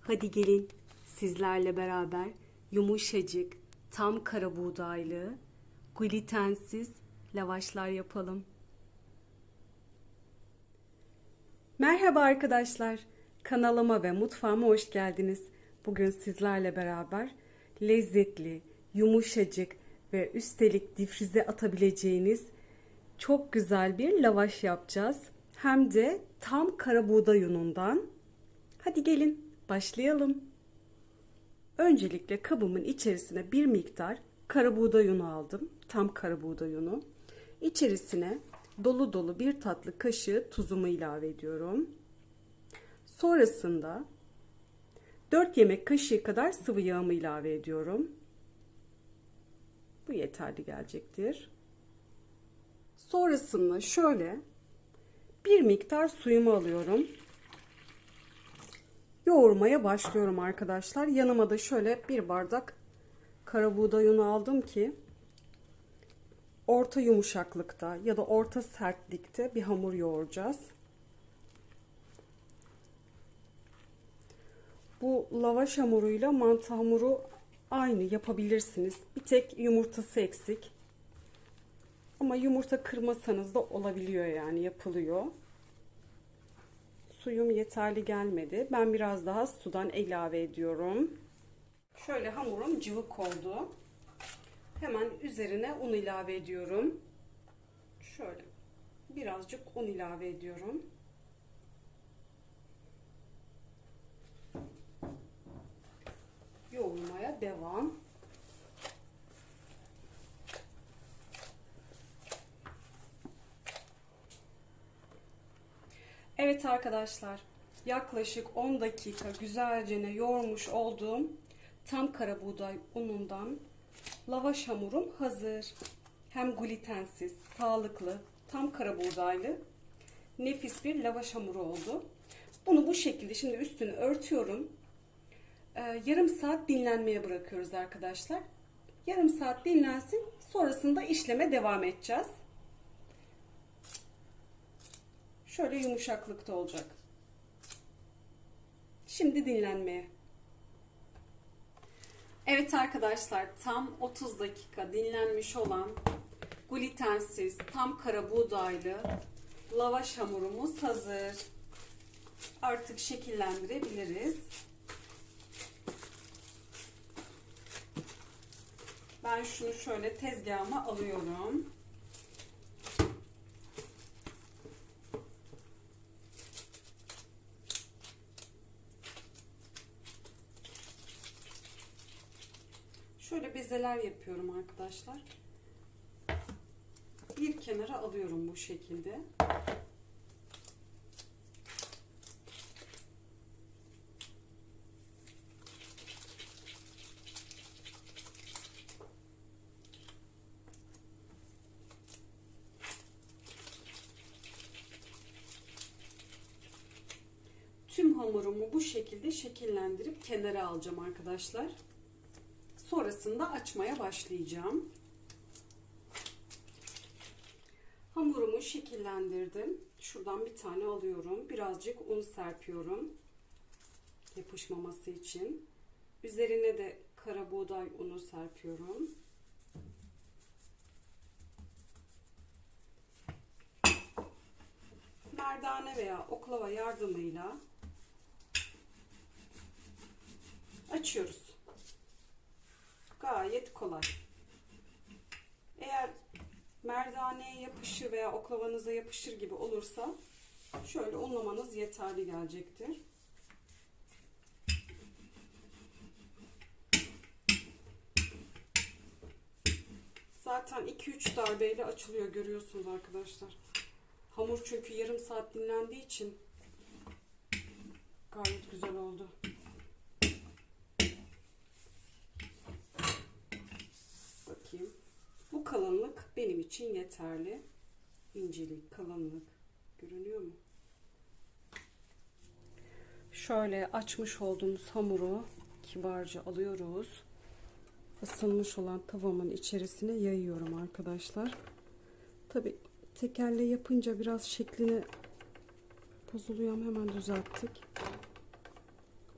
Hadi gelin sizlerle beraber yumuşacık, tam kara buğdaylı, glutensiz lavaşlar yapalım. Merhaba arkadaşlar. Kanalıma ve mutfağıma hoş geldiniz. Bugün sizlerle beraber lezzetli, yumuşacık ve üstelik difrize atabileceğiniz çok güzel bir lavaş yapacağız. Hem de tam kara buğday unundan. Hadi gelin başlayalım. Öncelikle kabımın içerisine bir miktar kara buğday unu aldım. Tam kara buğday unu. İçerisine dolu dolu bir tatlı kaşığı tuzumu ilave ediyorum. Sonrasında 4 yemek kaşığı kadar sıvı yağımı ilave ediyorum. Bu yeterli gelecektir. Sonrasında şöyle bir miktar suyumu alıyorum. Yoğurmaya başlıyorum arkadaşlar. Yanıma da şöyle bir bardak kara buğday unu aldım ki orta yumuşaklıkta ya da orta sertlikte bir hamur yoğuracağız. Bu lavaş hamuruyla mantı hamuru aynı yapabilirsiniz. Bir tek yumurtası eksik. Ama yumurta kırmasanız da olabiliyor yani yapılıyor. Suyum yeterli gelmedi. Ben biraz daha sudan ilave ediyorum. Şöyle hamurum cıvık oldu. Hemen üzerine un ilave ediyorum. Şöyle birazcık un ilave ediyorum. Yoğurmaya devam. Evet arkadaşlar yaklaşık 10 dakika güzelce yoğurmuş olduğum tam kara buğday unundan lavaş hamurum hazır. Hem glutensiz, sağlıklı, tam kara buğdaylı nefis bir lavaş hamuru oldu. Bunu bu şekilde şimdi üstünü örtüyorum. Ee, yarım saat dinlenmeye bırakıyoruz arkadaşlar. Yarım saat dinlensin. Sonrasında işleme devam edeceğiz. Şöyle yumuşaklıkta olacak. Şimdi dinlenmeye. Evet arkadaşlar tam 30 dakika dinlenmiş olan glutensiz tam kara buğdaylı lavaş hamurumuz hazır. Artık şekillendirebiliriz. Ben şunu şöyle tezgahıma alıyorum. Şöyle bezeler yapıyorum arkadaşlar. Bir kenara alıyorum bu şekilde. Tüm hamurumu bu şekilde şekillendirip kenara alacağım arkadaşlar. Sonrasında açmaya başlayacağım. Hamurumu şekillendirdim. Şuradan bir tane alıyorum. Birazcık un serpiyorum. Yapışmaması için. Üzerine de kara buğday unu serpiyorum. Merdane veya oklava yardımıyla açıyoruz gayet kolay. Eğer merdaneye yapışır veya oklavanıza yapışır gibi olursa şöyle unlamanız yeterli gelecektir. Zaten 2-3 darbeyle açılıyor görüyorsunuz arkadaşlar. Hamur çünkü yarım saat dinlendiği için gayet güzel oldu. bakayım. Bu kalınlık benim için yeterli. İncelik, kalınlık görünüyor mu? Şöyle açmış olduğumuz hamuru kibarca alıyoruz. Isınmış olan tavamın içerisine yayıyorum arkadaşlar. Tabi tekerle yapınca biraz şeklini bozuluyor ama hemen düzelttik.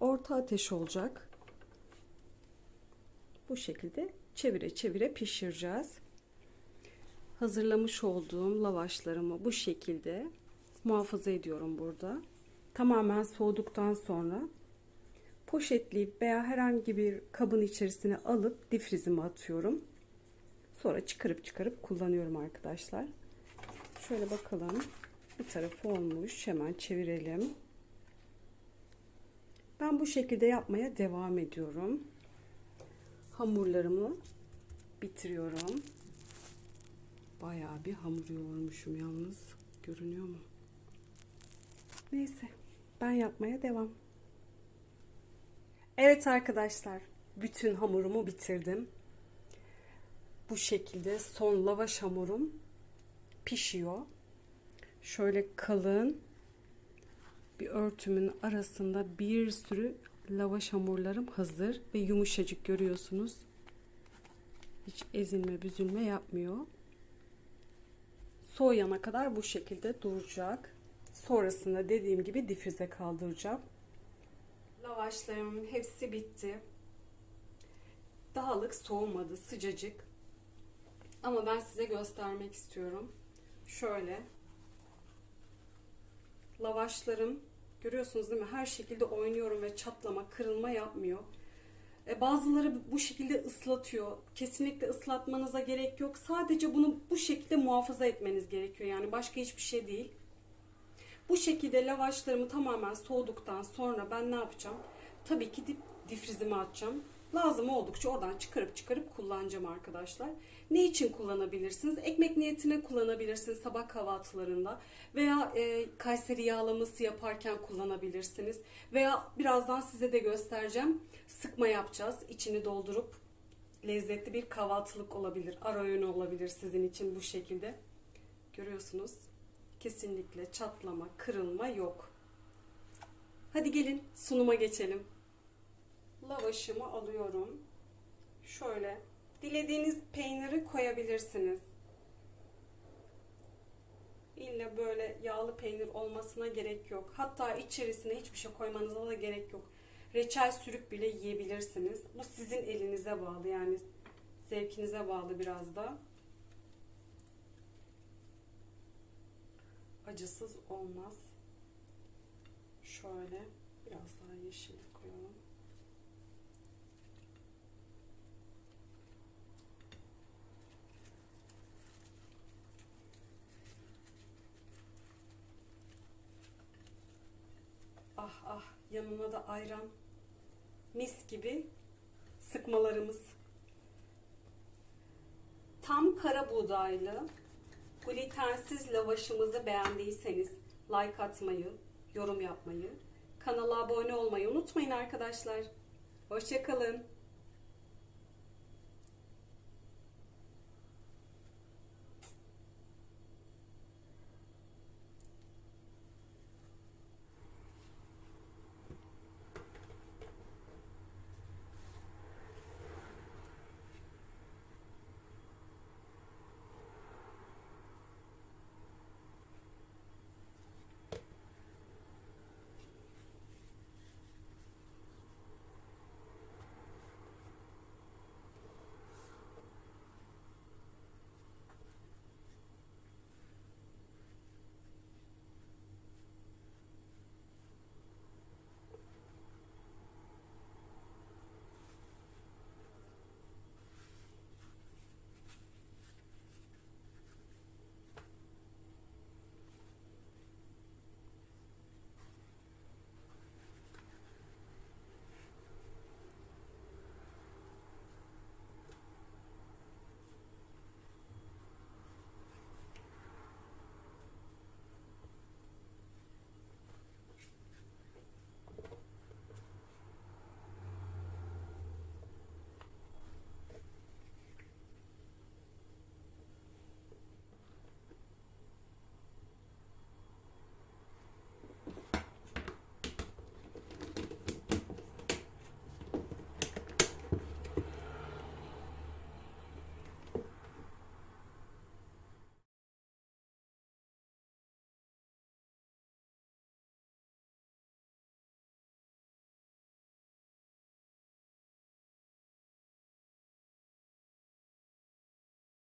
Orta ateş olacak. Bu şekilde çevire çevire pişireceğiz. Hazırlamış olduğum lavaşlarımı bu şekilde muhafaza ediyorum burada. Tamamen soğuduktan sonra poşetleyip veya herhangi bir kabın içerisine alıp difrizime atıyorum. Sonra çıkarıp çıkarıp kullanıyorum arkadaşlar. Şöyle bakalım. Bir tarafı olmuş. Hemen çevirelim. Ben bu şekilde yapmaya devam ediyorum. Hamurlarımı bitiriyorum. Bayağı bir hamur yoğurmuşum yalnız. Görünüyor mu? Neyse. Ben yapmaya devam. Evet arkadaşlar. Bütün hamurumu bitirdim. Bu şekilde son lavaş hamurum pişiyor. Şöyle kalın bir örtümün arasında bir sürü lavaş hamurlarım hazır ve yumuşacık görüyorsunuz. Hiç ezilme büzülme yapmıyor. Soğuyana kadar bu şekilde duracak. Sonrasında dediğim gibi difrize kaldıracağım. Lavaşlarımın hepsi bitti. Dağlık soğumadı, sıcacık. Ama ben size göstermek istiyorum. Şöyle. Lavaşlarım görüyorsunuz değil mi? Her şekilde oynuyorum ve çatlama, kırılma yapmıyor. E, bazıları bu şekilde ıslatıyor. Kesinlikle ıslatmanıza gerek yok. Sadece bunu bu şekilde muhafaza etmeniz gerekiyor. Yani başka hiçbir şey değil. Bu şekilde lavaşlarımı tamamen soğuduktan sonra ben ne yapacağım? Tabii ki dip, difrizime atacağım. Lazım oldukça oradan çıkarıp çıkarıp kullanacağım arkadaşlar. Ne için kullanabilirsiniz? Ekmek niyetine kullanabilirsiniz sabah kahvaltılarında veya e, Kayseri yağlaması yaparken kullanabilirsiniz. Veya birazdan size de göstereceğim. Sıkma yapacağız. İçini doldurup lezzetli bir kahvaltılık olabilir. Ara öğün olabilir sizin için bu şekilde. Görüyorsunuz. Kesinlikle çatlama, kırılma yok. Hadi gelin sunuma geçelim. Lavaşımı alıyorum. Şöyle dilediğiniz peyniri koyabilirsiniz. İlla böyle yağlı peynir olmasına gerek yok. Hatta içerisine hiçbir şey koymanıza da gerek yok. Reçel sürüp bile yiyebilirsiniz. Bu sizin elinize bağlı yani zevkinize bağlı biraz da. Acısız olmaz. Şöyle biraz daha yeşil koyalım. Ah ah yanına da ayran. Mis gibi sıkmalarımız. Tam kara buğdaylı glutensiz lavaşımızı beğendiyseniz like atmayı, yorum yapmayı, kanala abone olmayı unutmayın arkadaşlar. Hoşçakalın.